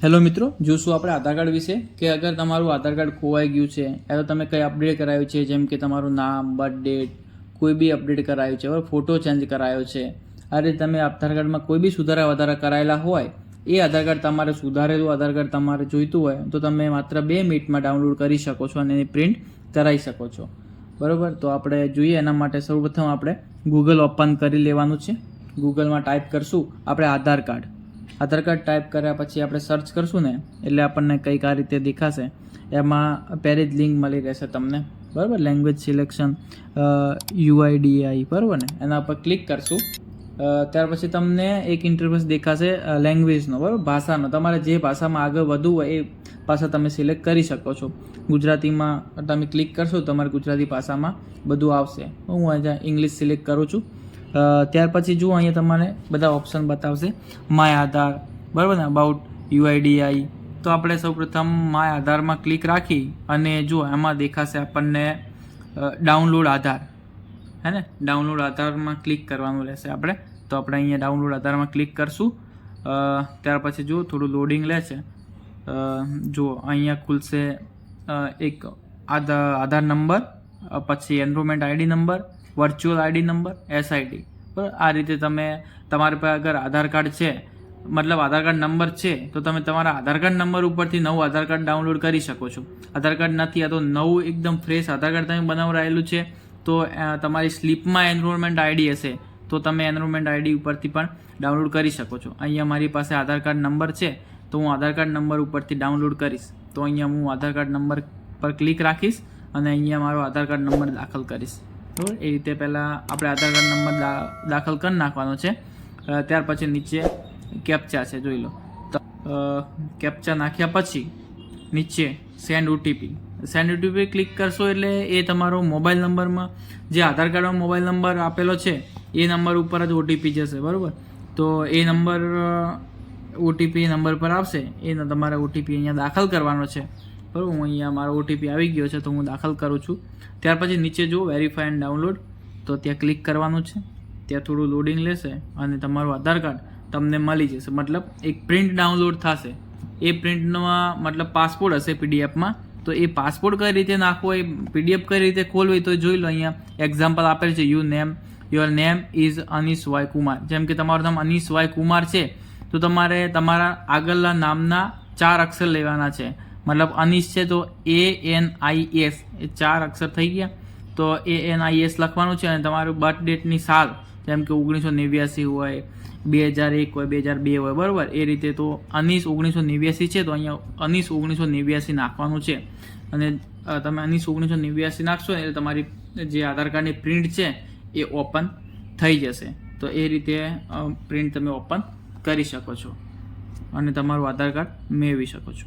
Hello મિત્રો, જોશું આપણે આધાર કાર્ડ વિશે કે અગર તમારું આધાર કાર્ડ ખોવાઈ ગયું છે યા તો તમે કંઈ અપડેટ કરાવ્યું છે, જેમ કે તમારું નામ બર્થ ડેટ કોઈ બી અપડેટ કરાયું છે ફોટો ચેન્જ કરાયો છે. આ રીતે તમે આધાર કાર્ડમાં કોઈ બી સુધારા વધારા કરાયેલા હોય, એ આધાર કાર્ડ તમારે સુધારેલું, આધાર કાર્ડ તમારે જોઈતું હોય, તો તમે માત્ર બે મિનિટમાં ડાઉનલોડ કરી શકો છો અને એની પ્રિન્ટ કરાવી શકો છો. બરાબર? તો આપણે જોઈએ એના માટે સૌપ્રથમ આપણે ગૂગલ ઓપન કરી લેવાનું છે. ગૂગલમાં ટાઈપ કરશું, આપણે Aadhaar card. Aadhaar card type કર્યા પછી આપણે સર્ચ કરશું ને, એટલે આપણને કંઈક આ રીતે દેખાશે. એમાં પહેલી જ લિંક મળી રહેશે તમને. બરાબર? લેંગ્વેજ સિલેક્શન યુઆઈડીઆઈ બરાબર ને? એના પર ક્લિક કરશું. ત્યાર પછી તમને એક ઇન્ટરવ્યુસ દેખાશે લેંગ્વેજનો બરાબર? ભાષાનો. તમારે જે ભાષામાં આગળ વધવું હોય એ ભાષા તમે સિલેક્ટ કરી શકો છો. ગુજરાતીમાં તમે ક્લિક કરશો તમારે ગુજરાતી ભાષામાં બધું આવશે. હું અહીંયા ઇંગ્લિશ સિલેક્ટ કરું છું. ત્યાર પછી જુઓ અહીંયા તમારે બધા ઓપ્શન બતાવશે. માય આધાર બરાબર ને? અબાઉટ યુઆઈડીઆઈ તો આપણે સૌપ્રથમ માય આધારમાં ક્લિક રાખી અને જુઓ, એમાં દેખાશે આપણને ડાઉનલોડ આધાર હે ને? ડાઉનલોડ આધારમાં ક્લિક કરવાનું રહેશે આપણે. તો આપણે અહીંયા ડાઉનલોડ આધારમાં ક્લિક કરશું. ત્યાર પછી જુઓ, થોડું લોડિંગ લે છે જુઓ, અહીંયા ખુલશે એક આધાર આધાર નંબર પછી enrolment ID number virtual ID number SID બરાબર આ રીતે તમે તમારી પાસે અગર આધાર કાર્ડ છે મતલબ આધાર કાર્ડ નંબર છે તો તમે તમારા આધાર કાર્ડ નંબર ઉપરથી નવું આધાર કાર્ડ ડાઉનલોડ કરી શકો છો આધાર કાર્ડ નથી આ તો નવું એકદમ ફ્રેશ આધાર કાર્ડ તમે બનાવડાયેલું છે તો તમારી સ્લીપમાં એનરોલમેન્ટ આઈડી હશે તો તમે એનરોલમેન્ટ આઈડી ઉપરથી પણ ડાઉનલોડ કરી શકો છો અહીંયા મારી પાસે આધાર કાર્ડ નંબર છે તો હું આધાર કાર્ડ નંબર ઉપરથી ડાઉનલોડ કરીશ તો અહીંયા હું આધાર કાર્ડ નંબર પર ક્લિક રાખીશ અને અહીંયા મારો આધાર કાર્ડ નંબર દાખલ કરીશ બરાબર એ રીતે પહેલાં આપણે આધાર કાર્ડ નંબર દાખલ કરી નાખવાનો છે. ત્યાર પછી નીચે કેપ્ચા છે, જોઈ લો. કેપ્ચા નાખ્યા પછી નીચે send OTP send OTP click કરશો એટલે એ તમારો મોબાઈલ નંબરમાં જે આધાર કાર્ડમાં મોબાઈલ નંબર આપેલો છે, એ નંબર ઉપર જ ઓટીપી જશે, બરાબર? તો એ નંબર ઓટીપી નંબર પર આવશે, એ તમારે ઓટીપી અહીંયા દાખલ કરવાનો છે. બરાબર હું અહીંયા મારો ઓટીપી આવી ગયો છે, તો હું દાખલ કરું છું. ત્યાર પછી નીચે જુઓ વેરીફાઈ એન્ડ ડાઉનલોડ તો ત્યાં ક્લિક કરવાનું છે. ત્યાં થોડું લોડિંગ લેશે અને તમારું આધાર કાર્ડ તમને મળી જશે. મતલબ એક પ્રિન્ટ ડાઉનલોડ થશે. એ પ્રિન્ટમાં મતલબ પાસપોર્ટ હશે પીડીએફમાં તો એ પાસપોર્ટ કઈ રીતે નાખવો, એ પીડીએફ કઈ રીતે ખોલવી, તો જોઈ લો અહીંયા. એક્ઝામ્પલ આપેલ છે you name your name is Anish Y Kumar જેમ કે તમારું નામ અનીશ વાય કુમાર છે, તો તમારે તમારા આગળના નામના ચાર અક્ષર લેવાના છે. મતલબ અનીશ છે તો એ એન આઈ એસ એ ચાર અક્ષર થઈ ગયા. તો એ એન આઈ એસ લખવાનું છે અને તમારું બર્થ ડેટની સાલ, જેમ કે ઓગણીસો નેવ્યાસી હોય, બે હજાર એક હોય, બે હજાર બે હોય, બરાબર? એ રીતે તો અનીસ ઓગણીસો નેવ્યાસી છે તો અહીંયા અનીસ ઓગણીસો નેવ્યાસી નાખવાનું છે. અને તમે અનીસ ઓગણીસો નેવ્યાસી નાખશો એટલે તમારી જે આધાર કાર્ડની પ્રિન્ટ છે એ ઓપન થઈ જશે. તો એ રીતે પ્રિન્ટ તમે ઓપન કરી શકો છો. અને તમારું આધાર કાર્ડ મેળવી શકો છો.